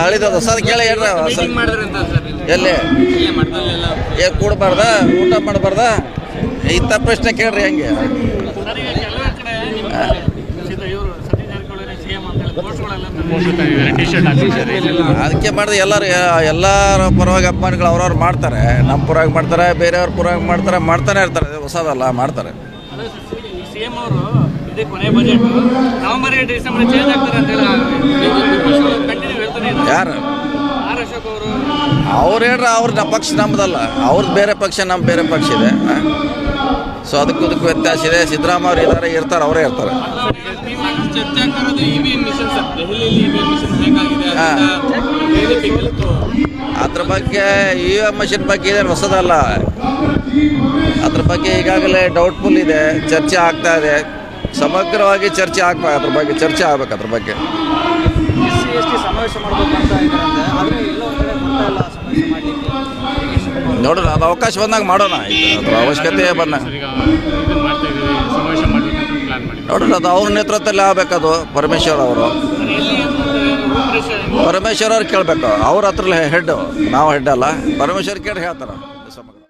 ಹಳಿದ ಹೊಸದು ಕೇಳಿ ಎಲ್ಲಿ? ಏ ಕೂಡಬಾರ್ದ? ಊಟ ಮಾಡಬಾರ್ದ? ಇಂಥ ಪ್ರಶ್ನೆ ಕೇಳ್ರಿ ಹೆಂಗೆ. ಅದಕ್ಕೆ ಮಾಡಿದ್ರೆ ಎಲ್ಲರೂ ಎಲ್ಲರ ಪರವಾಗಿ ಅಭಿಮಾನಿಗಳು ಅವ್ರವ್ರು ಮಾಡ್ತಾರೆ. ನಮ್ಮ ಪರವಾಗಿ ಮಾಡ್ತಾರೆ ಬೇರೆಯವ್ರ ಪರವಾಗಿ ಮಾಡ್ತಾರೆ ಮಾಡ್ತಾನೆ ಇರ್ತಾರೆ. ಹೊಸದಲ್ಲ ಮಾಡ್ತಾರೆ. ಅದೇ ಸಿ ಎಂ ಅವರು ಇದೇ ಕೊನೆ ಬಜೆಟ್ ನವೆಂಬರ್ ಡಿಸೆಂಬರ್ ಚೇಂಜ್ ಆಗ್ತಾರೆ ಅಂತ ಹೇಳಿ ಯಾರು? ಅವರು ಹೇಳ್ರೆ ಅವ್ರ ಪಕ್ಷ ನಮ್ಮದಲ್ಲ ಅವ್ರದ್ದು ಬೇರೆ ಪಕ್ಷ ನಮ್ಮ ಬೇರೆ ಪಕ್ಷ ಇದೆ ಸೊ ಅದಕ್ಕೂ ಅದಕ್ಕೂ ವ್ಯತ್ಯಾಸ ಇದೆ. ಸಿದ್ದರಾಮಯ್ಯ ಅವ್ರು ಇದ್ದಾರೆ ಇರ್ತಾರೆ, ಅವರೇ ಇರ್ತಾರೆ. ಚರ್ಚೆ ಬಗ್ಗೆ ಇ ವಿ ಅದ್ರ ಎಂ ಮಷಿನ್ ಬಗ್ಗೆ ಇದೆ ಹೊಸದಲ್ಲ. ಅದ್ರ ಬಗ್ಗೆ ಈಗಾಗಲೇ ಡೌಟ್ಫುಲ್ ಇದೆ, ಚರ್ಚೆ ಆಗ್ತಾ ಇದೆ. ಸಮಗ್ರವಾಗಿ ಚರ್ಚೆ ಆಗ್ಬೇಕು ಅದ್ರ ಬಗ್ಗೆ ಚರ್ಚೆ ಆಗ್ಬೇಕು ಅದ್ರ ಬಗ್ಗೆ. ಸಿ ಎಸ್ ಟಿ ಸಮಾವೇಶ ಮಾಡಬೇಕು ಅಂತ ಇದ್ದಾರಂತೆ ಆದರೆ ಎಲ್ಲೋ ಒಂದು ಕಡೆ ಬರ್ತಾ ಇಲ್ಲ ಸಮಾವೇಶ ಮಾಡಲಿಕ್ಕೆ. ನೋಡೋಣ ಅದು ಅವಕಾಶ ಬಂದಾಗ ಮಾಡೋಣ. ಅದ್ರ ಅವಶ್ಯಕತೆ ಬಂದ ನೋಡೋಣ ಅದು ಅವ್ರ ನೇತೃತ್ವದಲ್ಲಿ ಆಗ್ಬೇಕದು ಪರಮೇಶ್ವರ್ ಅವರು. ಪರಮೇಶ್ವರ್ ಅವ್ರು ಕೇಳಬೇಕು. ಅವ್ರ ಹತ್ರ ಹೆಡ್ ನಾವು ಹೆಡ್ ಅಲ್ಲ. ಪರಮೇಶ್ವರ್ ಕೇಳಿ ಹೇಳ್ತಾರೆ.